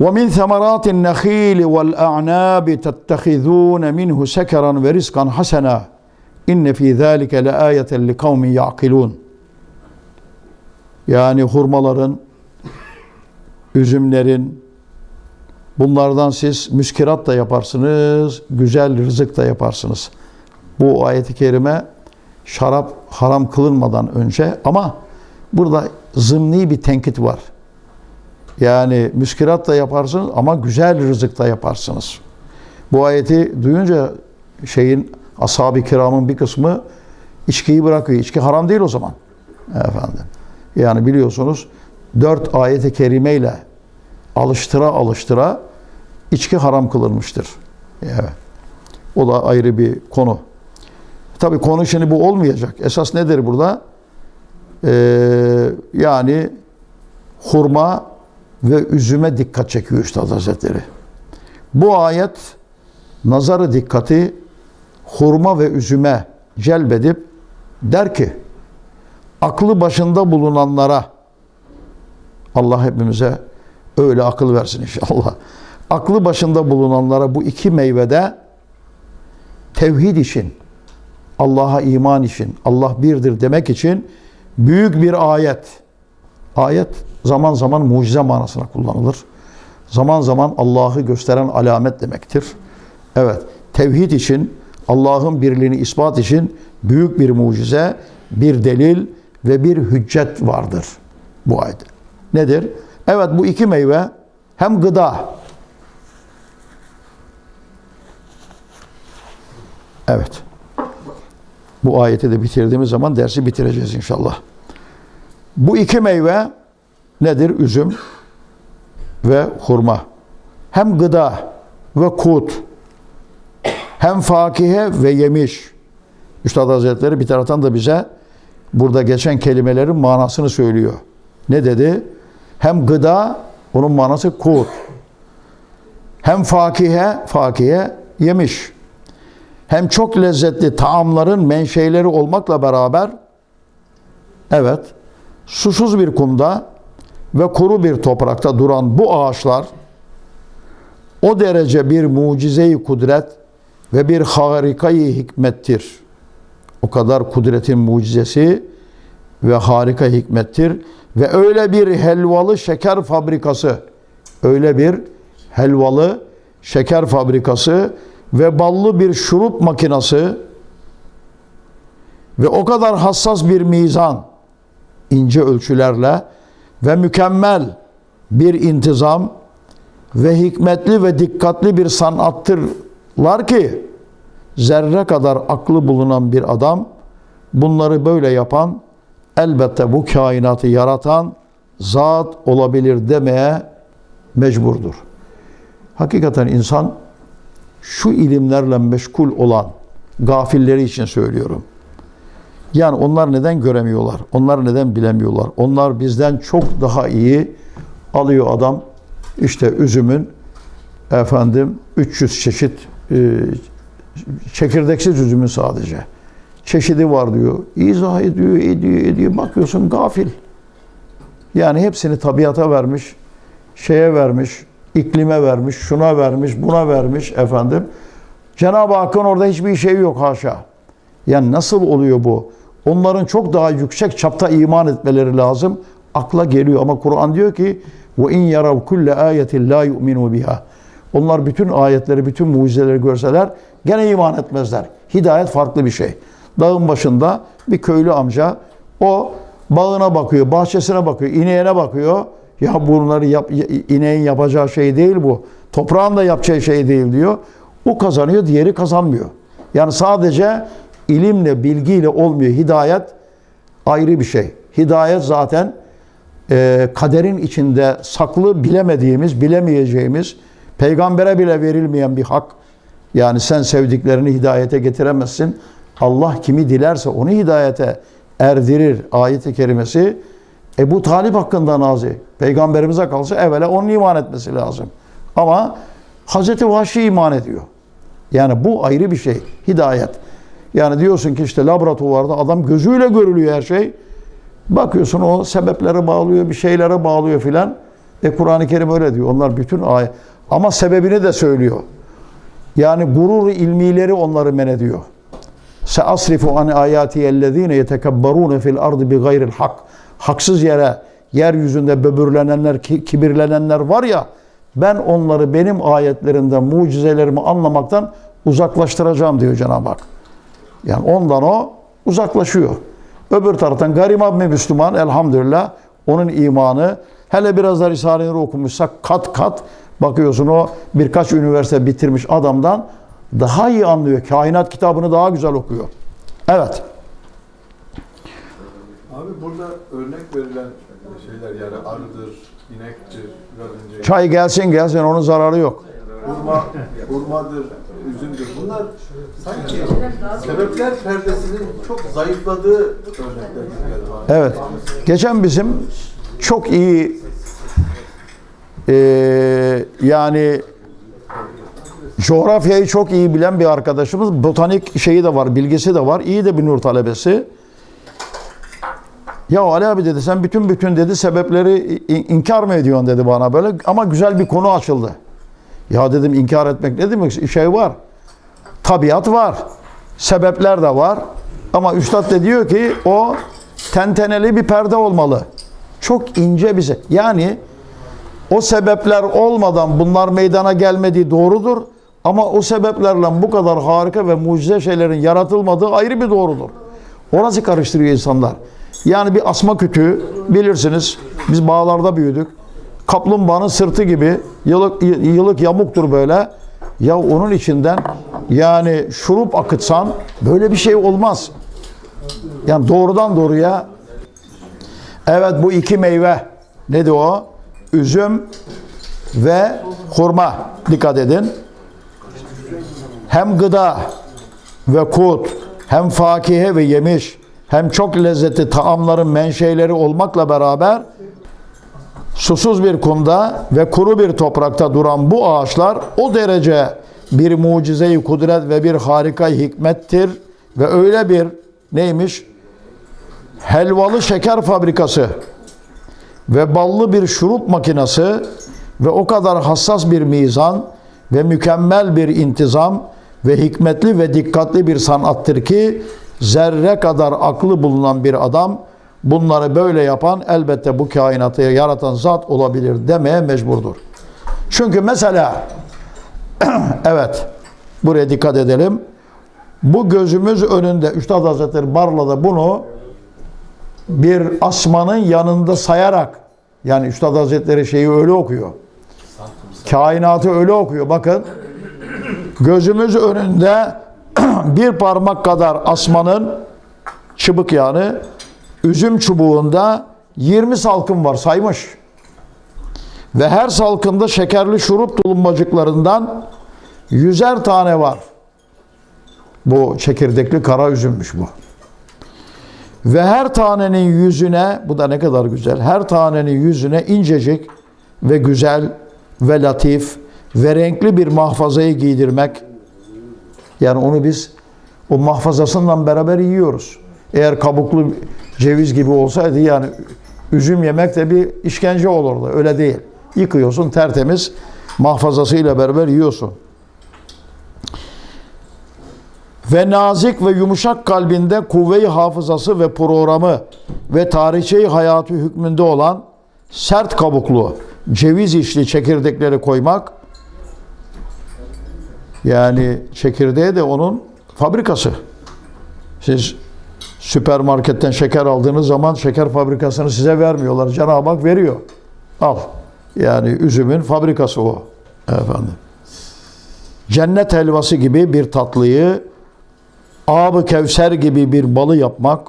وَمِنْ ثَمَرَاتِ النَّخِيلِ وَالْأَعْنَابِ تَتَّخِذُونَ مِنْهُ سَكَرًا وَرِزْقًا حَسَنًا اِنَّ ف۪ي ذَٰلِكَ لَآيَةً لِقَوْمٍ يَعْقِلُونَ Yani hurmaların, üzümlerin, bunlardan siz müskirat da yaparsınız, güzel rızık da yaparsınız. Bu ayeti kerime şarap haram kılınmadan önce ama burada zımni bir tenkit var. Yani müskirat da yaparsınız ama güzel rızık da yaparsınız. Bu ayeti duyunca şeyin ashab-ı kiramın bir kısmı içkiyi bırakıyor. İçki haram değil o zaman. Efendim. Yani biliyorsunuz dört ayeti kerimeyle alıştıra alıştıra içki haram kılınmıştır. Evet. O da ayrı bir konu. Tabi konu şimdi bu olmayacak. Esas nedir burada? Ee, yani hurma ve üzüme dikkat çekiyor Üstad Hazretleri. Bu ayet nazarı dikkati hurma ve üzüme celbedip der ki aklı başında bulunanlara Allah hepimize öyle akıl versin inşallah. Aklı başında bulunanlara bu iki meyvede tevhid için, Allah'a iman için, Allah birdir demek için büyük bir ayet. Ayet zaman zaman mucize manasına kullanılır. Zaman zaman Allah'ı gösteren alamet demektir. Evet, tevhid için, Allah'ın birliğini ispat için büyük bir mucize, bir delil ve bir hüccet vardır bu ayette. Nedir? Evet bu iki meyve hem gıda, evet, bu ayeti de bitirdiğimiz zaman dersi bitireceğiz inşallah. Bu iki meyve nedir? Üzüm ve hurma. Hem gıda ve kut, hem fakihe ve yemiş. Üstad Hazretleri bir taraftan da bize burada geçen kelimelerin manasını söylüyor. Ne dedi? Hem gıda, onun manası kut. Hem fakihe, fakihe yemiş. Hem çok lezzetli taamların menşeileri olmakla beraber evet susuz bir kumda ve kuru bir toprakta duran bu ağaçlar o derece bir mucizeyi kudret ve bir harikayı hikmettir. O kadar kudretin mucizesi ve harika hikmettir ve öyle bir helvalı şeker fabrikası, öyle bir helvalı şeker fabrikası ve ballı bir şurup makinası ve o kadar hassas bir mizan, ince ölçülerle ve mükemmel bir intizam ve hikmetli ve dikkatli bir sanattırlar ki zerre kadar aklı bulunan bir adam bunları böyle yapan elbette bu kainatı yaratan zat olabilir demeye mecburdur. Hakikaten insan şu ilimlerle meşgul olan gafilleri için söylüyorum. Yani onlar neden göremiyorlar? Onlar neden bilemiyorlar? Onlar bizden çok daha iyi alıyor adam. İşte üzümün efendim 300 çeşit e, çekirdeksiz üzümün sadece. Çeşidi var diyor. İzah ediyor, ediyor, ediyor. Bakıyorsun gafil. Yani hepsini tabiata vermiş, şeye vermiş, iklime vermiş, şuna vermiş, buna vermiş efendim. Cenab-ı Hakk'ın orada hiçbir şey yok haşa. Yani nasıl oluyor bu? Onların çok daha yüksek çapta iman etmeleri lazım. Akla geliyor ama Kur'an diyor ki ve in yarav kulle ayetin la yu'minu biha. Onlar bütün ayetleri, bütün mucizeleri görseler gene iman etmezler. Hidayet farklı bir şey. Dağın başında bir köylü amca o bağına bakıyor, bahçesine bakıyor, ineğine bakıyor. Ya bunları yap, ineğin yapacağı şey değil bu. Toprağın da yapacağı şey değil diyor. O kazanıyor, diğeri kazanmıyor. Yani sadece ilimle, bilgiyle olmuyor. Hidayet ayrı bir şey. Hidayet zaten e, kaderin içinde saklı bilemediğimiz, bilemeyeceğimiz, peygambere bile verilmeyen bir hak. Yani sen sevdiklerini hidayete getiremezsin. Allah kimi dilerse onu hidayete erdirir ayeti kerimesi. Ebu Talip hakkında nazi. Peygamberimize kalsa evvela onun iman etmesi lazım. Ama Hazreti Vahşi iman ediyor. Yani bu ayrı bir şey. Hidayet. Yani diyorsun ki işte laboratuvarda adam gözüyle görülüyor her şey. Bakıyorsun o sebeplere bağlıyor, bir şeylere bağlıyor filan. E Kur'an-ı Kerim öyle diyor. Onlar bütün ayet. Ama sebebini de söylüyor. Yani gurur ilmileri onları men ediyor. Seasrifu an ayati ellezine yetekebberun fil ardı bi gayril hak. Haksız yere yeryüzünde böbürlenenler, ki- kibirlenenler var ya ben onları benim ayetlerimden, mucizelerimi anlamaktan uzaklaştıracağım diyor Cenab-ı Hak. Yani ondan o uzaklaşıyor. Öbür taraftan gariban bir Müslüman elhamdülillah onun imanı hele biraz da Risale-i Nur okumuşsak kat kat bakıyorsun o birkaç üniversite bitirmiş adamdan daha iyi anlıyor. Kainat kitabını daha güzel okuyor. Evet. Abi burada örnek verilen şeyler yani arıdır, inektir, önce Çay gelsin gelsin onun zararı yok. hurma, hurmadır, üzümdür. Bunlar sanki sebepler perdesinin çok zayıfladığı örnekler. Evet. Geçen bizim çok iyi eee, yani coğrafyayı çok iyi bilen bir arkadaşımız botanik şeyi de var, bilgisi de var. İyi de bir nur talebesi. Ya Ali abi dedi sen bütün bütün dedi sebepleri i- inkar mı ediyorsun dedi bana böyle ama güzel bir konu açıldı. Ya dedim inkar etmek ne demek? Şey var. Tabiat var. Sebepler de var. Ama üstad da diyor ki o tenteneli bir perde olmalı. Çok ince bir şey. Yani o sebepler olmadan bunlar meydana gelmediği doğrudur. Ama o sebeplerle bu kadar harika ve mucize şeylerin yaratılmadığı ayrı bir doğrudur. Orası karıştırıyor insanlar. Yani bir asma kütüğü bilirsiniz biz bağlarda büyüdük. Kaplumbağanın sırtı gibi yılık, yılık yamuktur böyle. Ya onun içinden yani şurup akıtsan böyle bir şey olmaz. Yani doğrudan doğruya evet bu iki meyve nedir o? Üzüm ve hurma. Dikkat edin. Hem gıda ve kut, hem fakihe ve yemiş, hem çok lezzetli taamların menşeileri olmakla beraber susuz bir kumda ve kuru bir toprakta duran bu ağaçlar o derece bir mucizeyi kudret ve bir harika hikmettir ve öyle bir neymiş? Helvalı şeker fabrikası ve ballı bir şurup makinesi ve o kadar hassas bir mizan ve mükemmel bir intizam ve hikmetli ve dikkatli bir sanattır ki zerre kadar aklı bulunan bir adam bunları böyle yapan elbette bu kainatı yaratan zat olabilir demeye mecburdur. Çünkü mesela evet buraya dikkat edelim. Bu gözümüz önünde Üstad Hazretleri Barla'da bunu bir asmanın yanında sayarak yani Üstad Hazretleri şeyi öyle okuyor. Kainatı öyle okuyor. Bakın gözümüz önünde bir parmak kadar asmanın çıbık yani üzüm çubuğunda 20 salkım var saymış. Ve her salkımda şekerli şurup tulumbacıklarından yüzer tane var. Bu çekirdekli kara üzümmüş bu. Ve her tanenin yüzüne, bu da ne kadar güzel, her tanenin yüzüne incecik ve güzel ve latif ve renkli bir mahfazayı giydirmek. Yani onu biz o mahfazasından beraber yiyoruz. Eğer kabuklu ceviz gibi olsaydı yani üzüm yemek de bir işkence olurdu. Öyle değil. Yıkıyorsun tertemiz mahfazasıyla beraber yiyorsun. Ve nazik ve yumuşak kalbinde kuvve-i hafızası ve programı ve tarihçeyi hayatı hükmünde olan sert kabuklu ceviz işli çekirdekleri koymak yani çekirdeği de onun fabrikası. Siz süpermarketten şeker aldığınız zaman şeker fabrikasını size vermiyorlar. Cenab-ı Hak veriyor. Al. Yani üzümün fabrikası o. Efendim. Cennet helvası gibi bir tatlıyı Ab-ı Kevser gibi bir balı yapmak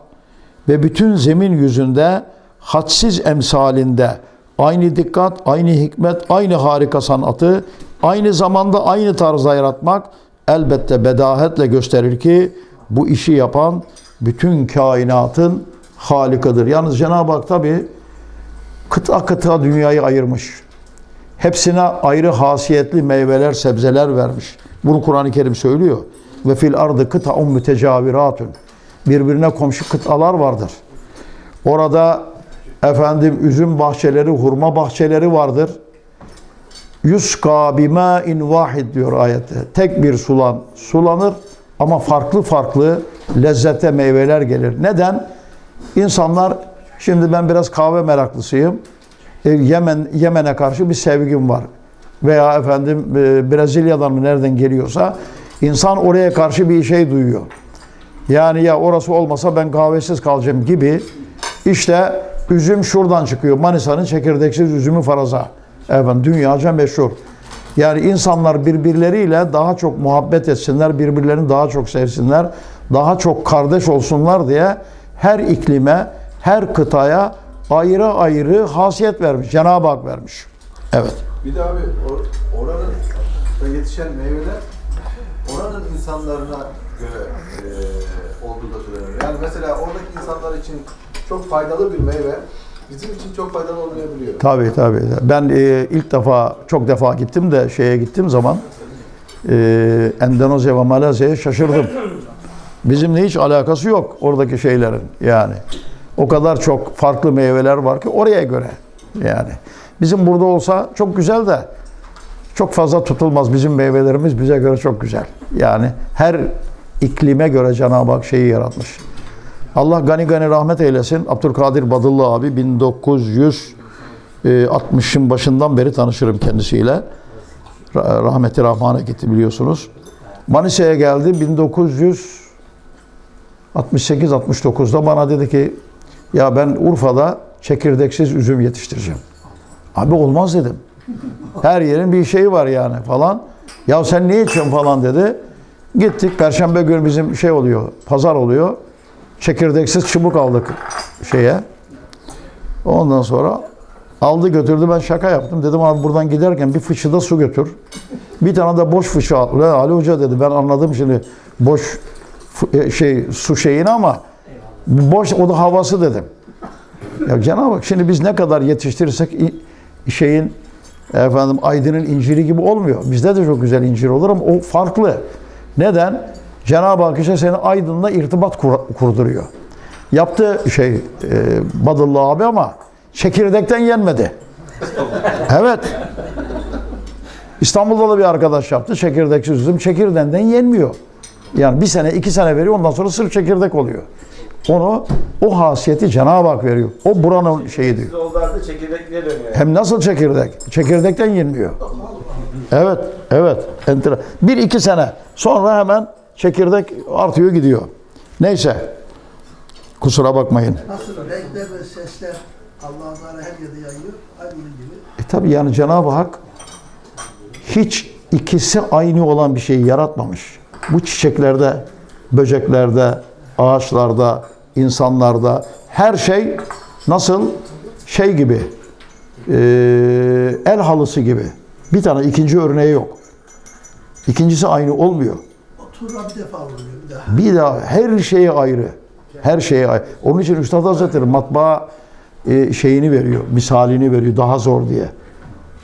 ve bütün zemin yüzünde hadsiz emsalinde aynı dikkat, aynı hikmet, aynı harika sanatı aynı zamanda aynı tarzda yaratmak elbette bedahetle gösterir ki bu işi yapan bütün kainatın halikıdır. Yalnız Cenab-ı Hak tabi kıta kıta dünyayı ayırmış. Hepsine ayrı hasiyetli meyveler, sebzeler vermiş. Bunu Kur'an-ı Kerim söylüyor. Ve fil ardı kıta'un mütecaviratun. Birbirine komşu kıtalar vardır. Orada Efendim üzüm bahçeleri, hurma bahçeleri vardır. Yuska bimâin vahid diyor ayette. Tek bir sulan sulanır ama farklı farklı lezzete meyveler gelir. Neden? İnsanlar şimdi ben biraz kahve meraklısıyım. E, Yemen Yemen'e karşı bir sevgim var. Veya efendim e, Brezilya'dan mı nereden geliyorsa insan oraya karşı bir şey duyuyor. Yani ya orası olmasa ben kahvesiz kalacağım gibi. İşte üzüm şuradan çıkıyor. Manisa'nın çekirdeksiz üzümü faraza. Efendim dünyaca meşhur. Yani insanlar birbirleriyle daha çok muhabbet etsinler, birbirlerini daha çok sevsinler, daha çok kardeş olsunlar diye her iklime, her kıtaya ayrı ayrı hasiyet vermiş. Cenab-ı Hak vermiş. Evet. Bir de abi or- oranın da yetişen meyveler oranın insanlarına göre e, olduğu da söyleniyor. Yani mesela oradaki insanlar için çok faydalı bir meyve bizim için çok faydalı olmayabiliyor. Tabii tabii. Ben e, ilk defa, çok defa gittim de şeye gittiğim zaman e, Endonezya ve Malezya'ya şaşırdım. Bizimle hiç alakası yok oradaki şeylerin yani. O kadar çok farklı meyveler var ki oraya göre yani. Bizim burada olsa çok güzel de çok fazla tutulmaz. Bizim meyvelerimiz bize göre çok güzel. Yani her iklime göre Cenab-ı Hak şeyi yaratmış. Allah gani gani rahmet eylesin. Abdülkadir Badıllı abi 1960'ın başından beri tanışırım kendisiyle. Ra- Rahmeti Rahman'a gitti biliyorsunuz. Manisa'ya geldi 1968-69'da bana dedi ki ya ben Urfa'da çekirdeksiz üzüm yetiştireceğim. Abi olmaz dedim. Her yerin bir şeyi var yani falan. Ya sen niye içiyorsun falan dedi. Gittik. Perşembe günü bizim şey oluyor. Pazar oluyor. Çekirdeksiz çubuk aldık şeye. Ondan sonra aldı götürdü. Ben şaka yaptım. Dedim abi buradan giderken bir fıçıda su götür. Bir tane de boş fıçı al. Ali Hoca dedi ben anladım şimdi boş şey su şeyini ama boş o da havası dedim. Ya Cenab-ı Hak şimdi biz ne kadar yetiştirirsek şeyin efendim aydının inciri gibi olmuyor. Bizde de çok güzel incir olur ama o farklı. Neden? Cenab-ı Hak işte seni aydınla irtibat kur- kurduruyor. Yaptı şey e, Badıllı abi ama çekirdekten yenmedi. Evet. İstanbul'da da bir arkadaş yaptı. Çekirdeksiz üzüm çekirdeğinden yenmiyor. Yani bir sene, iki sene veriyor. Ondan sonra sırf çekirdek oluyor. Onu, o hasiyeti Cenab-ı Hak veriyor. O buranın şeyi diyor. Çekirdekliğe dönüyor. Hem nasıl çekirdek? Çekirdekten yenmiyor. Evet, evet. Enteresan. Bir iki sene sonra hemen çekirdek artıyor gidiyor. Neyse. Kusura bakmayın. Nasıl renkler ve sesler Teala her yerde yayıyor. Aynı gibi. E tabi yani Cenab-ı Hak hiç ikisi aynı olan bir şeyi yaratmamış. Bu çiçeklerde, böceklerde, ağaçlarda, insanlarda her şey nasıl şey gibi e, el halısı gibi. Bir tane ikinci örneği yok. İkincisi aynı olmuyor. O turla bir defa oluyor bir daha. Bir daha her şeye ayrı. Her şeye ayrı. Onun için Üstad Hazretleri matbaa e, şeyini veriyor, misalini veriyor daha zor diye.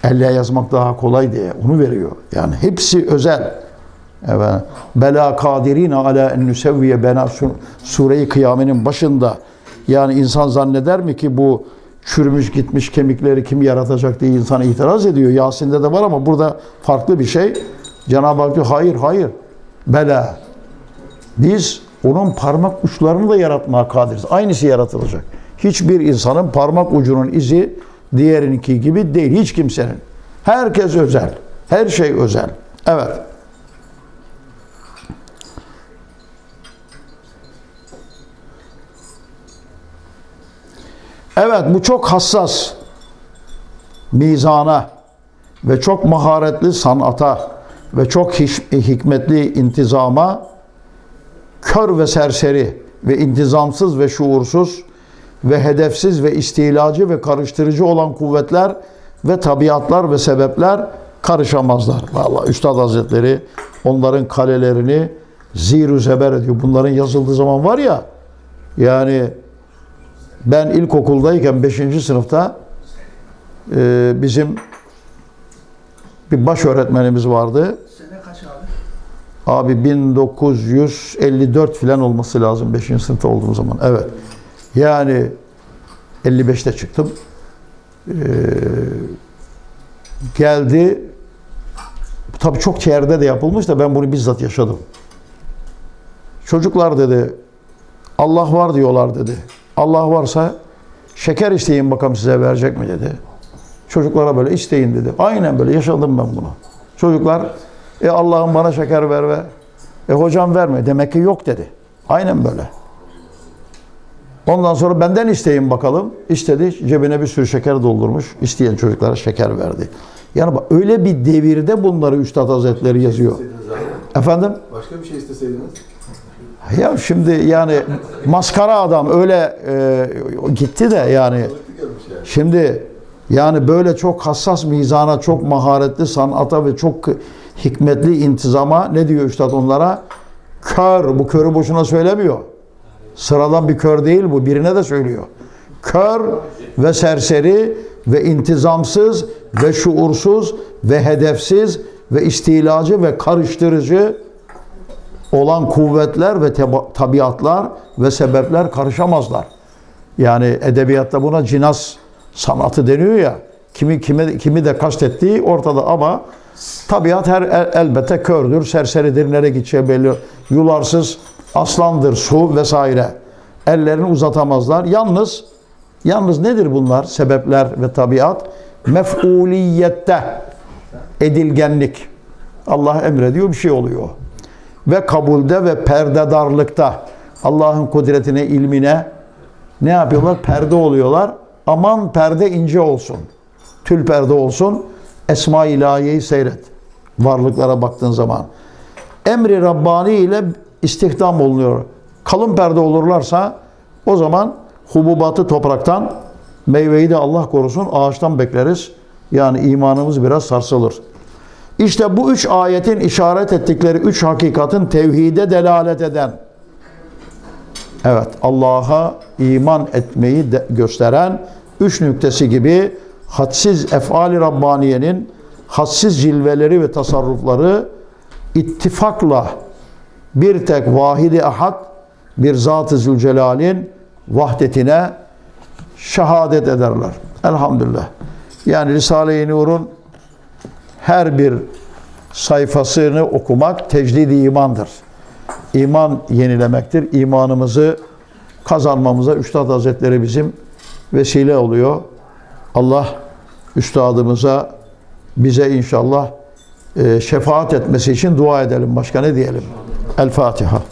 Elle yazmak daha kolay diye onu veriyor. Yani hepsi özel. Evet. Bela kadirine ala en nusevviye bena Sur- sure-i kıyamenin başında yani insan zanneder mi ki bu çürümüş gitmiş kemikleri kim yaratacak diye insan itiraz ediyor. Yasin'de de var ama burada farklı bir şey. Cenab-ı Hak diyor hayır hayır. Bela. Biz onun parmak uçlarını da yaratmaya kadiriz. Aynısı yaratılacak. Hiçbir insanın parmak ucunun izi diğerininki gibi değil. Hiç kimsenin. Herkes özel. Her şey özel. Evet. Evet bu çok hassas mizana ve çok maharetli sanata ve çok hikmetli intizama kör ve serseri ve intizamsız ve şuursuz ve hedefsiz ve istilacı ve karıştırıcı olan kuvvetler ve tabiatlar ve sebepler karışamazlar. Vallahi Üstad Hazretleri onların kalelerini zir zeber ediyor. Bunların yazıldığı zaman var ya yani ben ilkokuldayken 5. sınıfta e, bizim bir baş öğretmenimiz vardı. Sene kaç abi? Abi 1954 falan olması lazım 5. sınıfta olduğum zaman. Evet. Yani 55'te çıktım. Ee, geldi. Tabii çok yerde de yapılmış da ben bunu bizzat yaşadım. Çocuklar dedi Allah var diyorlar dedi. Allah varsa şeker isteyin bakalım size verecek mi dedi. Çocuklara böyle isteyin dedi. Aynen böyle yaşadım ben bunu. Çocuklar e Allah'ım bana şeker ver ve e hocam verme. Demek ki yok dedi. Aynen böyle. Ondan sonra benden isteyin bakalım. İstedi. Cebine bir sürü şeker doldurmuş. İsteyen çocuklara şeker verdi. Yani bak öyle bir devirde bunları Üstad Hazretleri yazıyor. Efendim? Başka bir şey isteseydiniz. Ya şimdi yani maskara adam öyle e, gitti de yani. Şimdi yani böyle çok hassas mizana, çok maharetli sanata ve çok hikmetli intizama ne diyor üstad onlara? Kör, bu körü boşuna söylemiyor. Sıradan bir kör değil bu, birine de söylüyor. Kör ve serseri ve intizamsız ve şuursuz ve hedefsiz ve istilacı ve karıştırıcı olan kuvvetler ve tabiatlar ve sebepler karışamazlar. Yani edebiyatta buna cinas sanatı deniyor ya. Kimi kimi kimi de kastettiği ortada ama tabiat her el- elbette kördür, serseridir, nereye gideceği belli. Yularsız aslandır, su vesaire. Ellerini uzatamazlar. Yalnız yalnız nedir bunlar? Sebepler ve tabiat mef'uliyette edilgenlik. Allah emrediyor bir şey oluyor. Ve kabulde ve perdedarlıkta Allah'ın kudretine, ilmine ne yapıyorlar? Perde oluyorlar. Aman perde ince olsun. Tül perde olsun. Esma-i ilahiyeyi seyret. Varlıklara baktığın zaman. Emri Rabbani ile istihdam olunuyor. Kalın perde olurlarsa o zaman hububatı topraktan, meyveyi de Allah korusun ağaçtan bekleriz. Yani imanımız biraz sarsılır. İşte bu üç ayetin işaret ettikleri üç hakikatin tevhide delalet eden, evet Allah'a iman etmeyi de gösteren üç nüktesi gibi hadsiz efali Rabbaniye'nin hadsiz cilveleri ve tasarrufları ittifakla bir tek vahidi ahad bir Zat-ı Zülcelal'in vahdetine şehadet ederler. Elhamdülillah. Yani Risale-i Nur'un her bir sayfasını okumak tecdid imandır. İman yenilemektir. İmanımızı kazanmamıza Üstad Hazretleri bizim vesile oluyor. Allah Üstadımıza bize inşallah e, şefaat etmesi için dua edelim. Başka ne diyelim? El Fatiha.